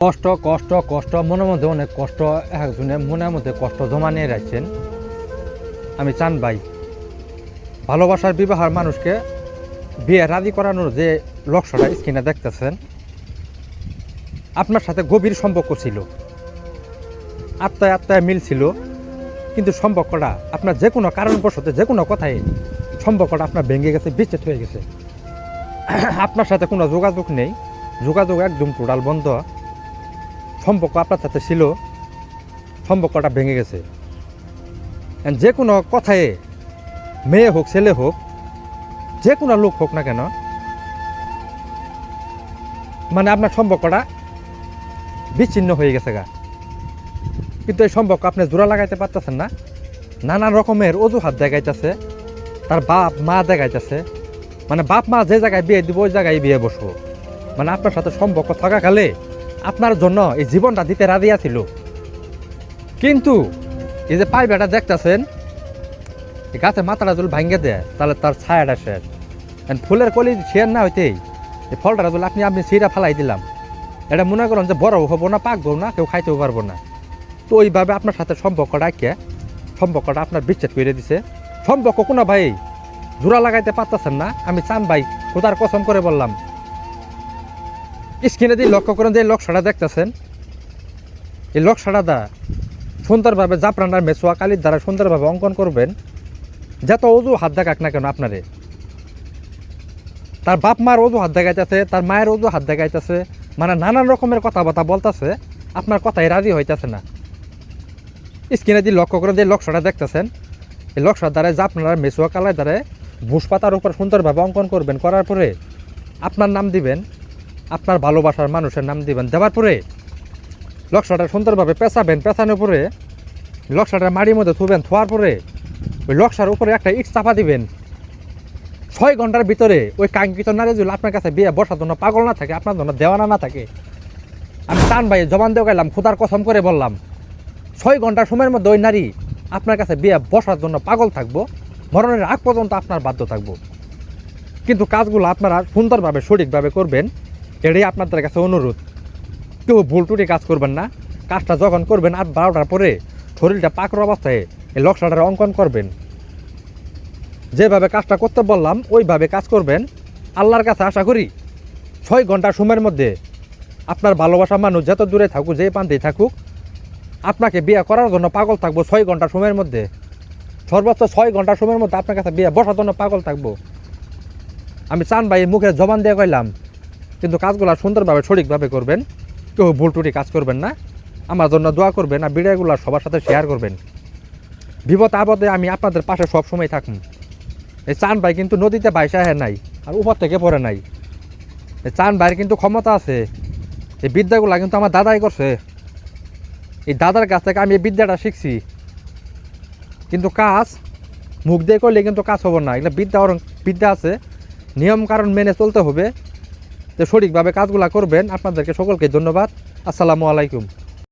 কষ্ট কষ্ট কষ্ট, মনের মধ্যে অনেক কষ্ট, একজনে মনের মধ্যে কষ্ট জমা নিয়ে রাখছেন আমি চান ভাই, ভালোবাসার বিবাহের মানুষকে বিয়ে রাজি করানোর যে লক্ষ্যটা স্ক্রিনে দেখতেছেন, আপনার সাথে গভীর সম্পর্ক ছিল। আত্মায় আত্মায় মিল ছিল, কিন্তু সম্পর্কটা আপনার যে কোনো কারণবশত, যে কোনো কথায় সম্পর্কটা আপনার ভেঙে গেছে, বিচ্ছেদ হয়ে গেছে। আপনার সাথে কোনো যোগাযোগ নেই। যোগাযোগ একদম টোটাল বন্ধ। সম্পর্ক আপনার সাথে ছিল, সম্পর্কটা ভেঙে গেছে। যে কোনো কথায়, মেয়ে হোক, ছেলে হোক, যে কোনো লোক হোক না কেন মানে আপনার সম্পর্কটা বিচ্ছিন্ন হয়ে গেছে গা। কিন্তু এই সম্পর্ক আপনি জোড়া লাগাইতে পারতেছেন না। নানান রকমের অজুহাত দেখাইতেছে, তার বাপ, মা দেখাইতেছে। মানে বাপ, মা যে জায়গায় বিয়ে দিব, ওই জায়গায় বিয়ে বসবো। মানে আপনার সাথে সম্পর্ক থাকাকালে আপনার জন্য এই জীবনটা দিতে রাজি ছিল কিন্তু এই যে পাই বেটা দেখতেছেন গাছে মাথাটা যদি ভাঙ্গে দেয়, তাহলে তার ছায়াটা শেষ। ফুলের কলি শেয়ার না হইতেই এই ফলটা জল আপনি আপনি সিরা ফালাই দিলাম, এটা মনে করেন যে বড় হব না, পাকবো না, কেউ খাইতেও পারব না। তো ওইভাবে আপনার সাথে সম্পর্কটা কে সম্পর্কটা আপনার বিচ্ছেদ করে দিছে। সম্পর্ক কোনো ভাই জোড়া লাগাইতে পারতেছেন না। আমি চান ভাই খোদার কসম করে বললাম স্ক্রিনে দিয়ে লক্ষ্য করেন যে লক্ষ্যটা দেখতেছেন? এই লক্ষ্যটা দ্বারা সুন্দরভাবে জাফরানার মেসোয়া কালির দ্বারা সুন্দরভাবে অঙ্কন করবেন। যত অজু হাত দেখাক না কেন আপনারে। তার বাপ মার অজু হাত দেখাইতেছে, তার মায়ের অজু হাত দেখাইতেছে মানে নানান রকমের কথাবার্তা বলতেছে, আপনার কথাই রাজি হইতেছে না। স্ক্রিনে দিয়ে লক্ষ্য করেন যে লক্ষ্যটা দেখতেছেন? এই লক্ষ্যর দ্বারা জাফরানার মেসোয়া কালার দ্বারা বুস পাতার উপর সুন্দরভাবে অঙ্কন করবেন, করার পরে আপনার নাম দিবেন। আপনার ভালোবাসার মানুষের নাম দিবেন। দেওয়ার পরে লক্ষ্যটা সুন্দরভাবে পেঁচাবেন, পেঁচানোর পরে লক্ষ্যটা মাড়ির মধ্যে থুবেন, থোয়ার পরে ওই লক্ষ্যার উপরে একটা ইট চাপা দিবেন। ছয় ঘণ্টার ভিতরে ওই কাঙ্ক্ষিত নারী যদি আপনার কাছে বিয়ে বসার জন্য পাগল না থাকে, আপনার জন্য দেওয়ানা না থাকে, আমি টান ভাই জবান দেওয়া গেলাম খুদার কসম করে বললাম, ছয় ঘণ্টার সময়ের মধ্যে ওই নারী আপনার কাছে বিয়ে বসার জন্য পাগল থাকব, মরণের আগ পর্যন্ত আপনার বাধ্য থাকব। কিন্তু কাজগুলো আপনারা সুন্দরভাবে, সঠিকভাবে করবেন। এটাই আপনাদের কাছে অনুরোধ। কেউ ভুল টুটি কাজ করবেন না। কাজটা যখন করবেন আট বারোটার পরে শরীরটা পাকর অবস্থায় এই লক্ষ্যটার অঙ্কন করবেন। যেভাবে কাজটা করতে বললাম, ওইভাবে কাজ করবেন। আল্লাহর কাছে আশা করি ছয় ঘণ্টা সময়ের মধ্যে আপনার ভালোবাসা মানুষ যত দূরে থাকুক, যে প্রান্তেই থাকুক, আপনাকে বিয়ে করার জন্য পাগল থাকব ছয় ঘণ্টা সময়ের মধ্যে। সর্বোচ্চ ছয় ঘণ্টা সময়ের মধ্যে আপনার কাছে বিয়ে বসার জন্য পাগল থাকব। আমি চান ভাই মুখে জবান দিয়ে কইলাম কিন্তু কাজগুলো সুন্দরভাবে, সঠিকভাবে করবেন। কেউ ভুল টুটি কাজ করবেন না। আমার জন্য দোয়া করবেন আর ভিডিওগুলো সবার সাথে শেয়ার করবেন। বিপদ আপদে আমি আপনাদের পাশে সব সময় থাকুন। এই চান ভাই কিন্তু নদীতে বাইসা হ্যাঁ নাই আর উপর থেকে পড়ে নাই। এই চান ভাইয়ের কিন্তু ক্ষমতা আছে। এই বিদ্যাগুলো কিন্তু আমার দাদাই করছে। এই দাদার কাছ থেকে আমি এই বিদ্যাটা শিখছি। কিন্তু কাজ, মুখ দিয়ে করলে কিন্তু কাজ হব না। এগুলো বিদ্যা বিদ্যা আছে। নিয়ম কারণ মেনে চলতে হবে। তো সঠিকভাবে কাজগুলো করবেন আপনাদেরকে সকলকে ধন্যবাদ। আসসালামু আলাইকুম।